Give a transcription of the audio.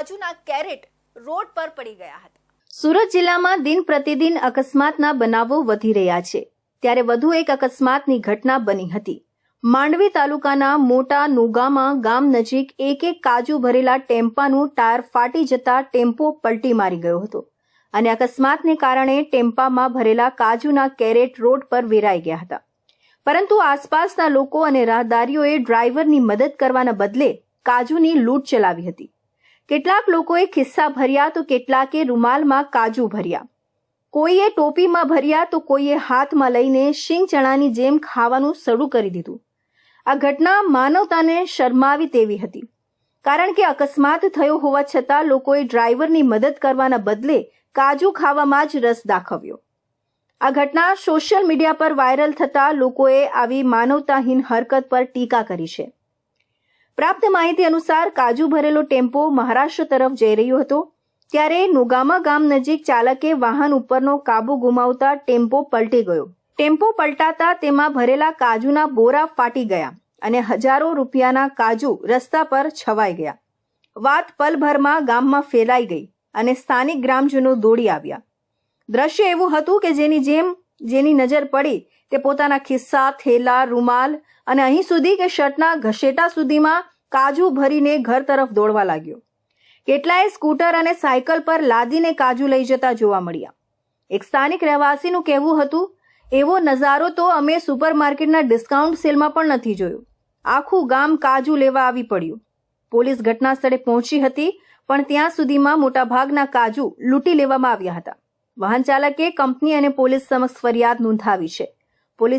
કાજુના caret road પર પડી ગયા હતા. સુરત જિલ્લામાં દિન પ્રતિદિન અકસ્માતના બનાવો વધી રહ્યા છે. ત્યારે વધુ એક અકસ્માતની ઘટના બની હતી. માંડવી તાલુકાના મોટા નુગામાં ગામ નજીક એક એક કાજુ ભરેલા ટેમ્પાનું ટાયર ફાટી જતા ટેમ્પો પલટી મારી ગયો હતો. અને અકસ્માતને કારણે ટેમ્પામાં ભરેલા કાજુના કેરેટ રોડ પર વેરાઈ ગયા હતા. પરંતુ આસપાસના લોકો અને રાહદારીઓએ ડ્રાઈવરની મદદ કરવાના બદલે કાજુની લૂંટ ચલાવી હતી. કેટલાક લોકોએ ખિસ્સા ભર્યા તો કેટલાકે રૂમાલમાં કાજુ ભર્યા. કોઈએ ટોપીમાં ભર્યા તો કોઈએ હાથમાં લઈને શિંગ ચણાની જેમ ખાવાનું શરૂ કરી દીધું. આ ઘટના માનવતાને શરમાવી તેવી હતી. કારણ કે અકસ્માત થયો હોવા છતાં લોકોએ ડ્રાઈવરની મદદ કરવાના બદલે કાજુ ખાવામાં જ રસ દાખવ્યો. આ ઘટના સોશિયલ મીડિયા પર વાયરલ થતાં લોકોએ આવી માનવતાહીન હરકત પર ટીકા કરી છે. પ્રાપ્ત માહિતી અનુસાર કાજુ ભરેલો ટેમ્પો મહારાષ્ટ્ર તરફ જઈ રહ્યો હતો, ત્યારે નુગામા ગામ નજીક ચાલકે વાહન ઉપરનો કાબુ ગુમાવતા ટેમ્પો પલટી ગયો. ટેમ્પો પલટાતા તેમાં ભરેલા કાજુના બોરા ફાટી ગયા અને હજારો રૂપિયાના કાજુ રસ્તા પર છવાઈ ગયા. વાત પલભરમાં ગામમાં ફેલાઈ ગઈ અને સ્થાનિક ગ્રામજનો દોડી આવ્યા. દ્રશ્ય એવું હતું કે જેની જેમ જેની નજર પડી તે પોતાના ખિસ્સા, થેલા, રૂમાલ અને અહીં સુધી કે શર્ટના ઘસેટા સુધીમાં કાજુ ભરીને ઘર તરફ દોડવા લાગ્યો. કેટલાય સ્કૂટર અને સાયકલ પર લાદીને કાજુ લઈ જતા જોવા મળ્યા. એક સ્થાનિક રહેવાસીનું કહેવું હતું, એવો નજારો તો અમે સુપરમાર્કેટના ડિસ્કાઉન્ટ સેલમાં પણ નથી જોયો. આખું ગામ કાજુ લેવા આવી પડ્યું. પોલીસ ઘટના સ્થળે પહોંચી હતી, પણ ત્યાં સુધીમાં મોટાભાગના કાજુ લૂંટી લેવામાં આવ્યા હતા. વાહન ચાલકે કંપની અને પોલીસ સમક્ષ ફરિયાદ નોંધાવી છે. પોલીસ